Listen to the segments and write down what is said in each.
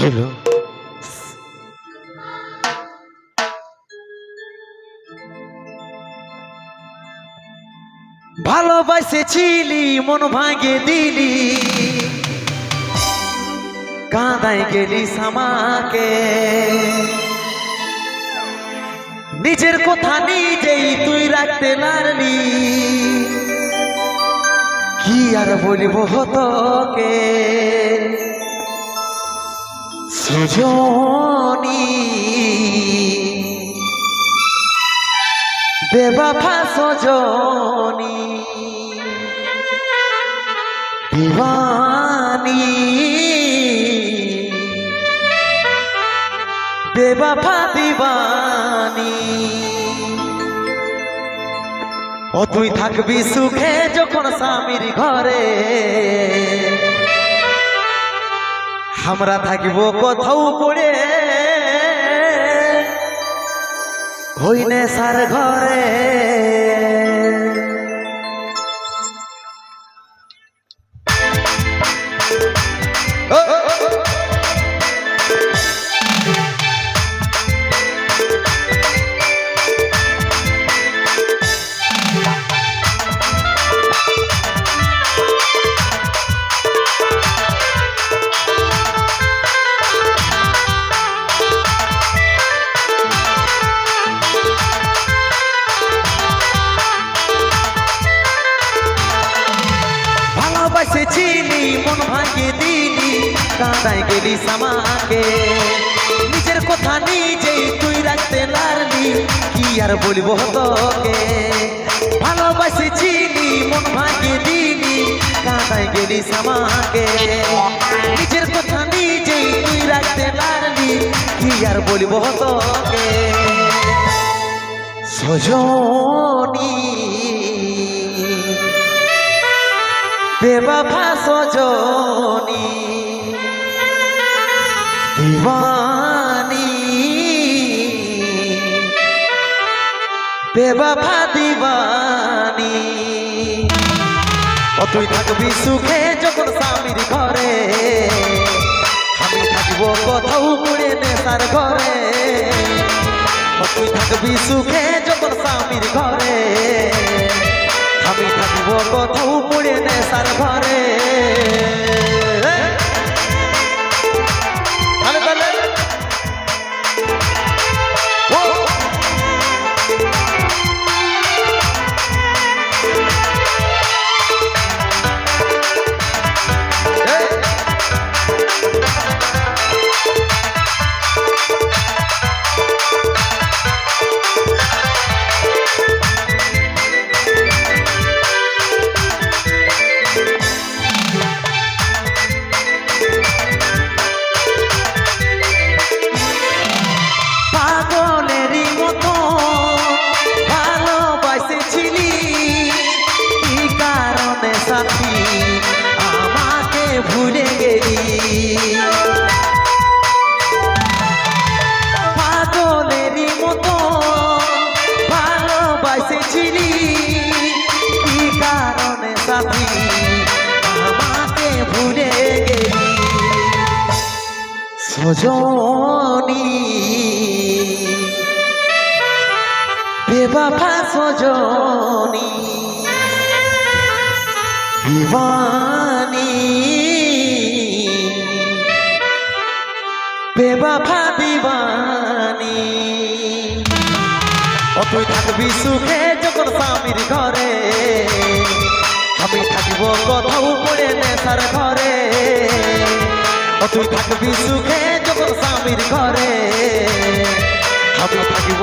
হলো ভালোবাসেছিলি মন ভাঙে দিলি। কাঁদাই গেলি সামাকে নিজের কথা নিজেই তুই রাখতে পারলি। কি আর বলব তোকে? সুজনি। বেবাফা সজনি। দিওয়ানি। বেবাফা দিবানি ও তুই থাকবি সুখে যখন স্বামীর ঘরে। আমরা থাকিব কোথাও পড়ে। হইনে সার ঘরে। কাঁদায় গেলি সামাকে। নিজের কথা নিজেই তুই রাখতে পারলি, কি আর বলব তোকে? ভালোবাসেছিলি মন ভাঙিয়ে দিলি, কাঁদায় গেলি সামাকে। নিজের কথা নিজেই তুই রাখতে পারলি, কি আর বলব তোকে? সজনী। বেবাফা সজনী। দিবানি। বেবাফা দিবানি। ও তুই থাকবি সুখে যখন স্বামীর ঘরে। আমি থাকব কোথাও মুড়ে নেশার ঘরে। ও তুই থাকবি সুখে যখন স্বামীর ঘরে। আমি থাকব কোথাও পড়ে নেশার ঘরে। সজনী। বেবাফা সজনী। দিবানি বেবাফা দিবানি ও তুই থাকবি সুখে যখন স্বামীর ঘরে। আমি থাকব কোথাও পড়ে নেশার ঘরে। তুই থাকবি সুখে স্বামীর ঘরে। আমি থাকিব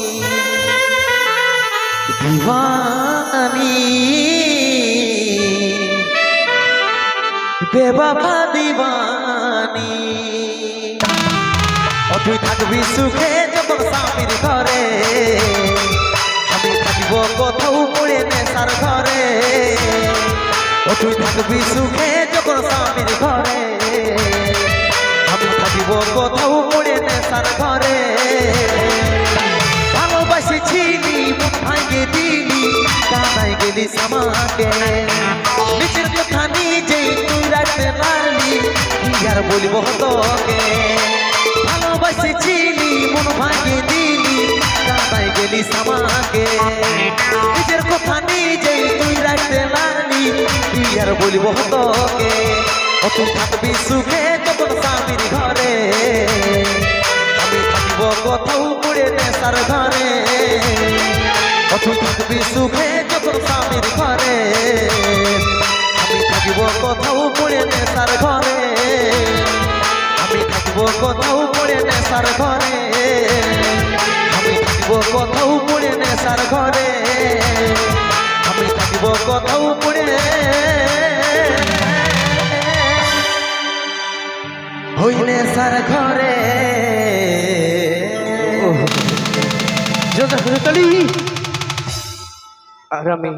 দিওয়ানি বেবাফা দিবানি ও, তুই থাকবি সুখে যখন স্বামীর ঘরে। আমি থাকব কোথাও পড়ে নেশার ঘরে। ও, তুই থাকবি সুখে যখন স্বামীর ঘরে। আমি থাকিব কোথাও পড়ে নেশার ঘরে। দিলি কানাই গেলি সামাকে নিজের কথা নিজেই তুই রাখতে পারলি, কি আর বলব তোকে? ভালোবাসেছিলি মন ভাঙে দিলি কানাই গেলি সামাকে নিজের কথা নিজেই তুই রাখতে পারলি, কি আর বলব তোকে? ও তুই থাকবি সুখে তখন স্বামীর ঘরে। আমি থাকিব কোথাও পড়ে নেশার ঘরে। তুই থাকবি সুখে যখন স্বামীর ঘরে। আমি থাকিব কোথাও পড়ে নেশার ঘরে। আমি থাকিব কোথাও পড়ে নেশার ঘরে। আমি থাকিব কোথাও পড়ে নেশার ঘরে। আমি থাকিব কোথাও পড়ে। হইলে সার ঘরে। জোজা তালি আর আমি